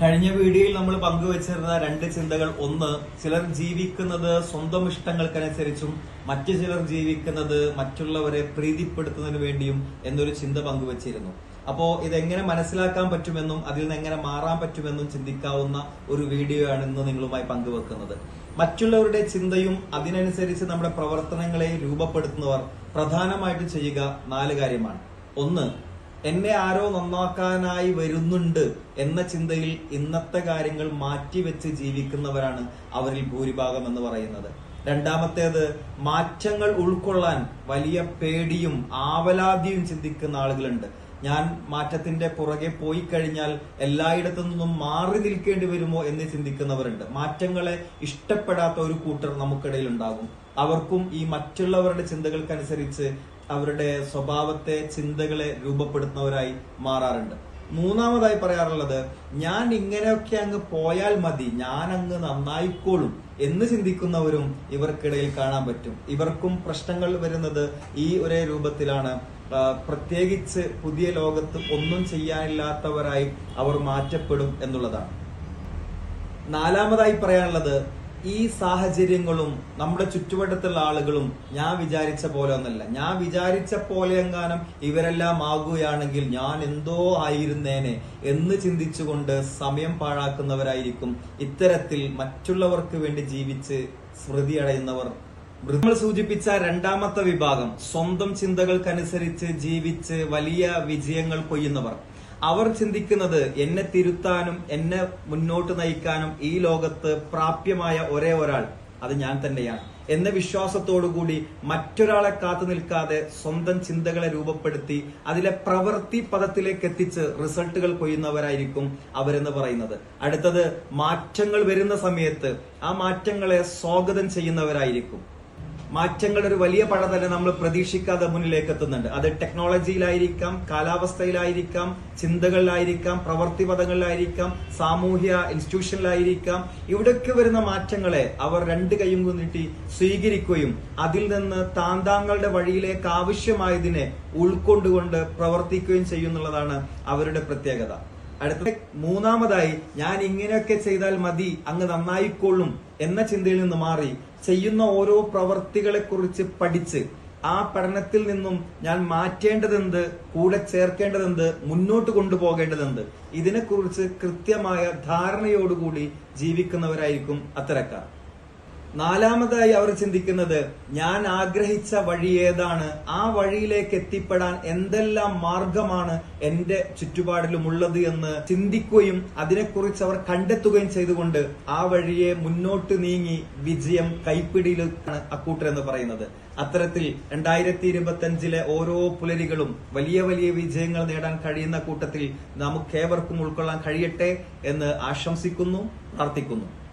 കഴിഞ്ഞ വീഡിയോയിൽ നമ്മൾ പങ്കുവച്ചിരുന്ന രണ്ട് ചിന്തകൾ. ഒന്ന് ചിലർ ജീവിക്കുന്നത് സ്വന്തം ഇഷ്ടങ്ങൾക്കനുസരിച്ചും മറ്റു ചിലർ ജീവിക്കുന്നത് മറ്റുള്ളവരെ പ്രീതിപ്പെടുത്തുന്നതിന് വേണ്ടിയും എന്നൊരു ചിന്ത പങ്കുവച്ചിരുന്നു. അപ്പോ ഇതെങ്ങനെ മനസ്സിലാക്കാൻ പറ്റുമെന്നും അതിൽ നിന്ന് എങ്ങനെ മാറാൻ പറ്റുമെന്നും ചിന്തിക്കാവുന്ന ഒരു വീഡിയോ ആണ് ഇന്ന് നിങ്ങളുമായി പങ്കുവെക്കുന്നത്. മറ്റുള്ളവരുടെ ചിന്തയും അതിനനുസരിച്ച് നമ്മുടെ പ്രവർത്തനങ്ങളെ രൂപപ്പെടുത്തുന്നവർ പ്രധാനമായിട്ടും ചെയ്യുക നാല് കാര്യമാണ്. ഒന്ന് എന്നെ ആരോ നന്നാക്കാനായി വരുന്നുണ്ട് എന്ന ചിന്തയിൽ ഇന്നത്തെ കാര്യങ്ങൾ മാറ്റിവെച്ച് ജീവിക്കുന്നവരാണ് അവരിൽ ഭൂരിഭാഗം എന്ന് പറയുന്നത്. രണ്ടാമത്തേത് മാറ്റങ്ങൾ ഉൾക്കൊള്ളാൻ വലിയ പേടിയും ആവലാതിയും ചിന്തിക്കുന്ന ആളുകളുണ്ട്. ഞാൻ മാറ്റത്തിന്റെ പുറകെ പോയി കഴിഞ്ഞാൽ എല്ലായിടത്തു നിന്നും മാറി നിൽക്കേണ്ടി വരുമോ എന്ന് ചിന്തിക്കുന്നവരുണ്ട്. മാറ്റങ്ങളെ ഇഷ്ടപ്പെടാത്ത ഒരു കൂട്ടർ നമുക്കിടയിൽ ഉണ്ടാകും. അവർക്കും ഈ മറ്റുള്ളവരുടെ ചിന്തകൾക്കനുസരിച്ച് അവരുടെ സ്വഭാവത്തെ ചിന്തകളെ രൂപപ്പെടുത്തുന്നവരായി മാറാറുണ്ട്. മൂന്നാമതായി പറയാറുള്ളത് ഞാൻ ഇങ്ങനെയൊക്കെ അങ്ങ് പോയാൽ മതി. ഞാൻ അങ്ങ് നന്നായിക്കോളും എന്ന് ചിന്തിക്കുന്നവരും ഇവർക്കിടയിൽ കാണാൻ പറ്റും. ഇവർക്കും പ്രശ്നങ്ങൾ വരുന്നത് ഈ ഒരേ രൂപത്തിലാണ്. പ്രത്യേകിച്ച് പുതിയ ലോകത്ത് ഒന്നും ചെയ്യാനില്ലാത്തവരായി അവർ മാറ്റപ്പെടും എന്നുള്ളതാണ്. നാലാമതായി പറയാനുള്ളത് ഈ സാഹചര്യങ്ങളും നമ്മുടെ ചുറ്റുവട്ടത്തുള്ള ആളുകളും ഞാൻ വിചാരിച്ച പോലെ ഒന്നല്ല. ഞാൻ വിചാരിച്ച പോലെ എങ്ങാനും ഇവരെല്ലാം ആകുകയാണെങ്കിൽ ഞാൻ എന്തോ ആയിരുന്നേനെ എന്ന് ചിന്തിച്ചുകൊണ്ട് സമയം പാഴാക്കുന്നവരായിരിക്കും. ഇത്തരത്തിൽ മറ്റുള്ളവർക്ക് വേണ്ടി ജീവിച്ച് സ്മൃതി അടയുന്നവർ നമ്മൾ സൂചിപ്പിച്ച രണ്ടാമത്തെ വിഭാഗം സ്വന്തം ചിന്തകൾക്കനുസരിച്ച് ജീവിച്ച് വലിയ വിജയങ്ങൾ കൊയ്യുന്നവർ. അവർ ചിന്തിക്കുന്നത് എന്നെ തിരുത്താനും എന്നെ മുന്നോട്ട് നയിക്കാനും ഈ ലോകത്ത് പ്രാപ്യമായ ഒരേ ഒരാൾ അത് ഞാൻ തന്നെയാണ്. എന്ന വിശ്വാസത്തോടുകൂടി മറ്റൊരാളെ കാത്തു നിൽക്കാതെ സ്വന്തം ചിന്തകളെ രൂപപ്പെടുത്തി അതിലെ പ്രവൃത്തി പദത്തിലേക്ക് എത്തിച്ച് റിസൾട്ടുകൾ കൊയ്യുന്നവരായിരിക്കും അവരെന്ന് പറയുന്നത്. അടുത്തത് മാറ്റങ്ങൾ വരുന്ന സമയത്ത് ആ മാറ്റങ്ങളെ സ്വാഗതം ചെയ്യുന്നവരായിരിക്കും. മാറ്റങ്ങളുടെ ഒരു വലിയ പട തന്നെ നമ്മൾ പ്രതീക്ഷിക്കാതെ മുന്നിലേക്ക് എത്തുന്നുണ്ട് അത് ടെക്നോളജിയിലായിരിക്കാം കാലാവസ്ഥയിലായിരിക്കാം ചിന്തകളിലായിരിക്കാം പ്രവൃത്തി പദങ്ങളിലായിരിക്കാം സാമൂഹ്യ ഇൻസ്റ്റിറ്റ്യൂഷനിലായിരിക്കാം ഇവിടൊക്കെ വരുന്ന മാറ്റങ്ങളെ അവർ രണ്ട് കൈയും നീട്ടി സ്വീകരിക്കുകയും അതിൽ നിന്ന് താന്താങ്ങളുടെ വഴിയിലേക്ക് ആവശ്യമായതിനെ ഉൾക്കൊണ്ടുകൊണ്ട് പ്രവർത്തിക്കുകയും ചെയ്യുന്നുള്ളതാണ് അവരുടെ പ്രത്യേകത. അടുത്ത മൂന്നാമതായി ഞാൻ ഇങ്ങനെയൊക്കെ ചെയ്താൽ മതി അങ്ങ് നന്നായിക്കൊള്ളും എന്ന ചിന്തയിൽ നിന്ന് മാറി ചെയ്യുന്ന ഓരോ പ്രവർത്തികളെ കുറിച്ച് പഠിച്ച് ആ പഠനത്തിൽ നിന്നും ഞാൻ മാറ്റേണ്ടതെന്ത് കൂടെ ചേർക്കേണ്ടതെന്ത് മുന്നോട്ട് കൊണ്ടുപോകേണ്ടതെന്ത് ഇതിനെക്കുറിച്ച് കൃത്യമായ ധാരണയോടുകൂടി ജീവിക്കുന്നവരായിരിക്കും അത്തരക്കാർ. നാലാമതായി അവർ ചിന്തിക്കുന്നത് ഞാൻ ആഗ്രഹിച്ച വഴി ഏതാണ്? ആ വഴിയിലേക്ക് എത്തിപ്പെടാൻ എന്തെല്ലാം മാർഗമാണ് എന്റെ ചുറ്റുപാടിലും ഉള്ളത് എന്ന് ചിന്തിക്കുകയും അതിനെക്കുറിച്ച് അവർ കണ്ടെത്തുകയും ചെയ്തുകൊണ്ട് ആ വഴിയെ മുന്നോട്ട് നീങ്ങി വിജയം കൈപ്പിടിയിലാണ് അക്കൂട്ടർ എന്ന് പറയുന്നത്. അത്തരത്തിൽ രണ്ടായിരത്തി ഇരുപത്തി അഞ്ചിലെ ഓരോ പുലരികളും വലിയ വലിയ വിജയങ്ങൾ നേടാൻ കഴിയുന്ന കൂട്ടത്തിൽ നമുക്കേവർക്കും ഉൾക്കൊള്ളാൻ കഴിയട്ടെ എന്ന് ആശംസിക്കുന്നു പ്രാർത്ഥിക്കുന്നു.